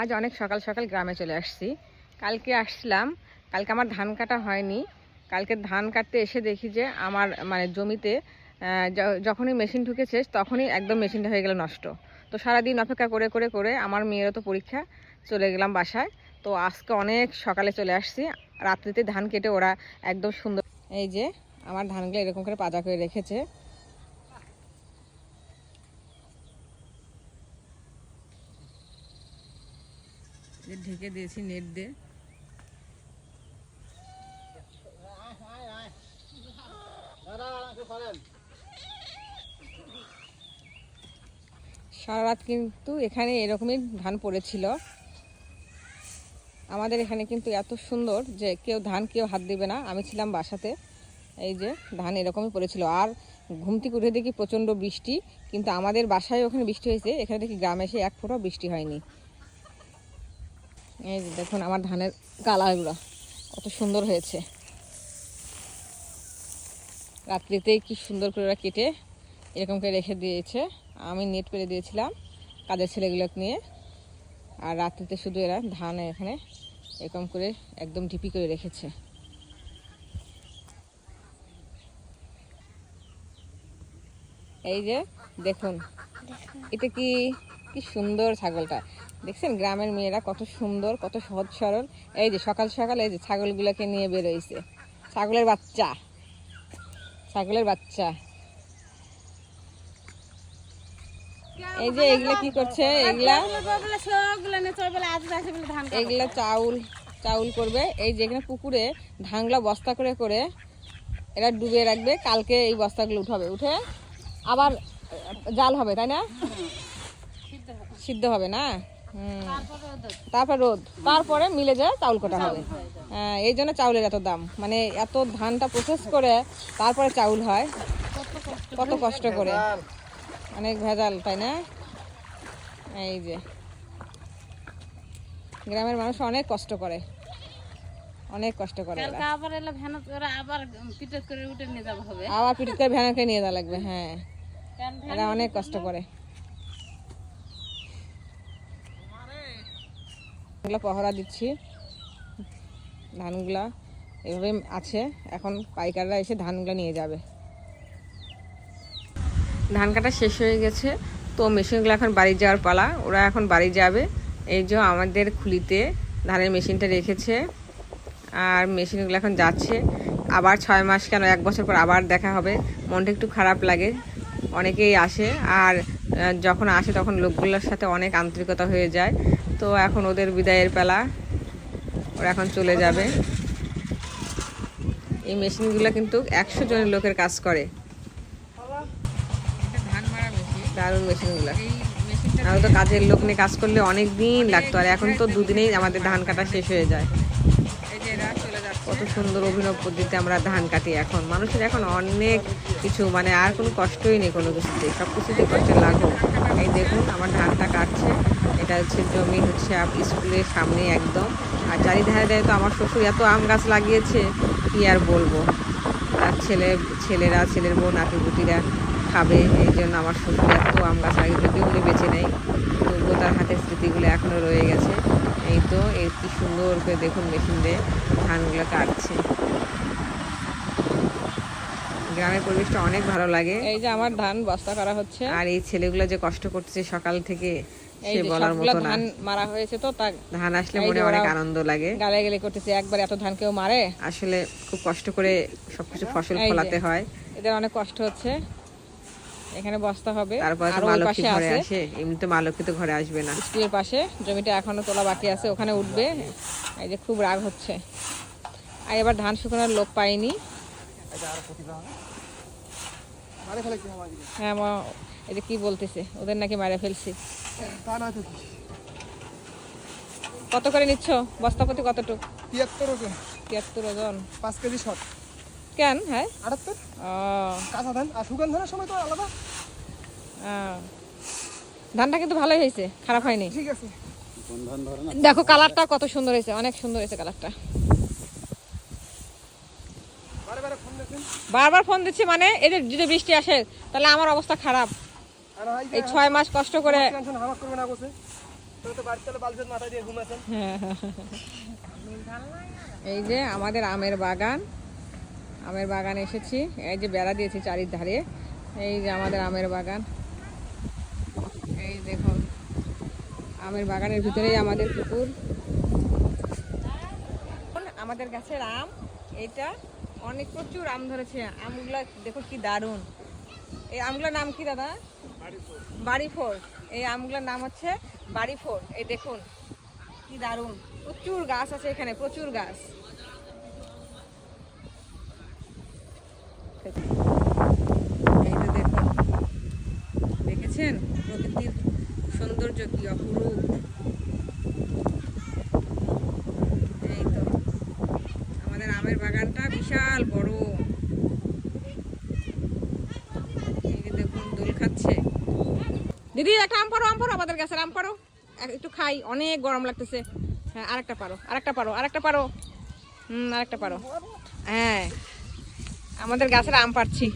আজ অনেক সকাল সকাল গ্রামে চলে আসছি। কালকে আসছিলাম, কালকে আমার ধান কাটা হয়নি। কালকে ধান কাটতে এসে দেখি যে আমার মানে জমিতে যখনই মেশিন ঢুকেছে তখনই একদম মেশিনটা হয়ে গেল নষ্ট। তো সারাদিন অপেক্ষা করে করে করে আমার মেয়েরও তো পরীক্ষা, চলে গেলাম বাসায়। তো আজকে অনেক সকালে চলে আসছি। রাত্রিতে ধান কেটে ওরা একদম সুন্দর, এই যে আমার ধানগুলো এরকম করে পাজা করে রেখেছে। ঢেকে দিয়েছি নেট দিয়ে। সারা রাত কিন্তু এখানে এরকমই ধান পড়েছিল। আমাদের এখানে কিন্তু এত সুন্দর যে কেউ ধান কেউ হাত দিবে না। আমি ছিলাম বাসাতে, এই যে ধান এরকমই পড়েছিল। আর ঘুম থেকে উঠে দেখি প্রচণ্ড বৃষ্টি, কিন্তু আমাদের বাসায় ওখানে বৃষ্টি হয়েছে। এখানে দেখি গ্রামে এসে এক ফোঁটাও বৃষ্টি হয়নি। এই যে দেখুন আমার ধানের কালারগুলো কত সুন্দর হয়েছে। রাত্রিতেই কি সুন্দর করে ওরা কেটে এরকম করে রেখে দিয়েছে। আমি নেট পেরে দিয়েছিলাম কাজের ছেলেগুলোকে নিয়ে। আর রাত্রিতে শুধু এরা ধান এখানে এরকম করে একদম ঢিপি করে রেখেছে। এই যে দেখুন। এটা কি কি সুন্দর ছাগলটা। দেখছেন, গ্রামের মেয়েরা কত সুন্দর, কত সহজ সরল। এই যে সকাল সকাল এই যে ছাগলগুলোকে নিয়ে বেরোইছে। ছাগলের বাচ্চা। ছাগলের বাচ্চা। এই যে এগুলা কি করছে? এগুলা এগুলা চাউল চাউল করবে। এই যে এখানে পুকুরে ধানগুলা বস্তা করে করে এরা ডুবে রাখবে। কালকে এই বস্তাগুলো উঠাবে। উঠে আবার জাল হবে, তাই না? সিদ্ধ হবে না? তারপর রোদ তারপরে মিলে যায় চাউল কোটা হবে। হ্যাঁ এই জন্য চাউলের এত দাম। মানে এত ধানটা প্রসেস করে তারপরে চাউল হয়। কত কষ্ট করে। অনেক ভেজাল তাই না? এই যে। গ্রামের মানুষ অনেক কষ্ট করে। অনেক কষ্ট করে। আবার এলে করে আবার পিটত করে উঠে নিয়ে যাওয়া হবে। আবার নিয়ে যাওয়া লাগবে হ্যাঁ। এরা অনেক কষ্ট করে। এগুলো পহরা দিচ্ছি। ধানগুলা এভাবে আছে। এখন পাইকাররা এসে ধানগুলো নিয়ে যাবে। ধান কাটা শেষ হয়ে গেছে। তো মেশিনগুলো এখন বাড়ি যাওয়ার পালা। ওরা এখন বাড়ি যাবে। এই যে আমাদের খুলিতে ধানের মেশিনটা রেখেছে। আর মেশিনগুলো এখন যাচ্ছে। আবার ছয় মাস কেন, এক বছর পর আবার দেখা হবে। মনটা একটু খারাপ লাগে। অনেকেই আসে। আর যখন আসে তখন লোকগুলোর সাথে অনেক আন্তরিকতা হয়ে যায়। তো এখন ওদের বিদায়ের পেলা। ওরা এখন চলে যাবে। এই মেশিনগুলো কিন্তু একশো জনের লোকের কাজ করে। দারুণ মেশিনগুলো। আমরা তো কাজের লোক নিয়ে কাজ করলে অনেক দিন লাগতো। আর এখন তো দুদিনেই আমাদের ধান কাটা শেষ হয়ে যায়। কত সুন্দর অভিনব পদ্ধতিতে আমরা ধান কাটি এখন। মানুষের এখন অনেক কিছু মানে আর কোনো কষ্টই নেই কোনো কিছুতে। সব কিছুতে কষ্টের লাঘব। এই দেখুন, আমার ধানটা কাটছে। এটা হচ্ছে জমি হচ্ছে স্কুলের সামনে একদম। আর চারিধারে দেয় তো আমার শ্বশুর এত আম গাছ লাগিয়েছে, কি আর বলব? আর ছেলে, ছেলেরা, ছেলের বউ নাতিপুতিরা খাবে। এই জন্য আমার শ্বশুর এত আম গাছ লাগিয়েছে যদিও উনি বেঁচে নেই। তবুও তার হাতের স্মৃতিগুলো এখনও রয়ে গেছে। সুন্দর করে দেখুন মেশিন দিয়ে ধানগুলো কাটছে। গ্রামের পরিবেশটা অনেক ভালো লাগে। এই যে আমার ধান বস্তা করা হচ্ছে। আর এই ছেলেগুলো যে কষ্ট করছে সকাল থেকে সে বলার মতো না। ধান মারা হয়েছে তো তা ধান আসলে মনে অনেক আনন্দ লাগে। গালে গেলে করতেছে একবার এত ধান কেউ মারে? আসলে খুব কষ্ট করে সবকিছু ফসল ফলাতে হয়। এদের অনেক কষ্ট হচ্ছে। এখানে বস্তা হবে। তারপরে তো ঘরে আসে। এমনিতে লক্ষ্মী তো ঘরে আসবে না। স্কুলের পাশে। জমিটা এখনও তোলা বাকি আছে ওখানে উঠবে। এই যে খুব রাগ হচ্ছে। আর এবার ধান শুকানোর লোক পাইনি। হ্যাঁ মা এই যে কি বলতেছে? ওদের নাকি মারে ফেলছি। কত করে নিচ্ছ? বস্তাপতি কতটুকু? তিয়াত্তর ওজন। তিয়াত্তর ওজন। পাঁচ কেজি শট। কেন? হ্যাঁ? আটাত্তর কাঁচা ধান আর শুকান ধানের সময় তো আলাদা। ধানটা কিন্তু ভালোই হয়েছে খারাপ হয়নি। ঠিক আছে। দেখো কালারটা কত সুন্দর হয়েছে অনেক সুন্দর হয়েছে কালারটা। বারবার ফোন দিচ্ছি মানে এদের যদি বৃষ্টি আসে তাহলে আমার অবস্থা খারাপ। এই ছয় মাস কষ্ট করে এই যে আমাদের আমের বাগান। আমের বাগান এসেছি। এই যে বেড়া দিয়েছি চারিধারে। এই যে আমাদের আমের বাগান। এই দেখুন আমের বাগানের ভিতরেই আমাদের পুকুর। আমাদের গাছের আম। এটা অনেক প্রচুর আম ধরেছে। আমগুলো দেখো কি দারুণ। এই আমগুলোর নাম কি দাদা? বাড়ি ফোর এই আমগুলোর নাম হচ্ছে বাড়ি ফোর এই দেখুন, কি দারুণ। প্রচুর গাছ আছে এখানে, প্রচুর গাছ। এই যে দেখুন দেখেছেন? প্রকৃতির সৌন্দর্য কি অপরূপ? এই তো। আমাদের আমের বাগানটা বিশাল বড়। দেখুন, দোল খাচ্ছে। দিদি, একটা আম পারো আম পারো আমাদের গাছের আম পারো একটু খাই, অনেক গরম লাগতেছে। হ্যাঁ আরেকটা পারো আরেকটা পারো আরেকটা পারো। হুম, আরেকটা পারো। হ্যাঁ। আমাদের গাছের আম পাচ্ছি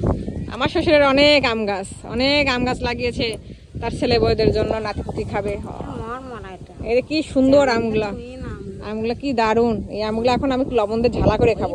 আমার শ্বশুরের অনেক আম গাছ অনেক আম গাছ লাগিয়েছে তার ছেলে বউদের জন্য নাতি খাবে। কি সুন্দর আমগুলা। আমগুলা কি দারুণ এই আমগুলা এখন আমি লবণ দিয়ে ঝালা করে খাব।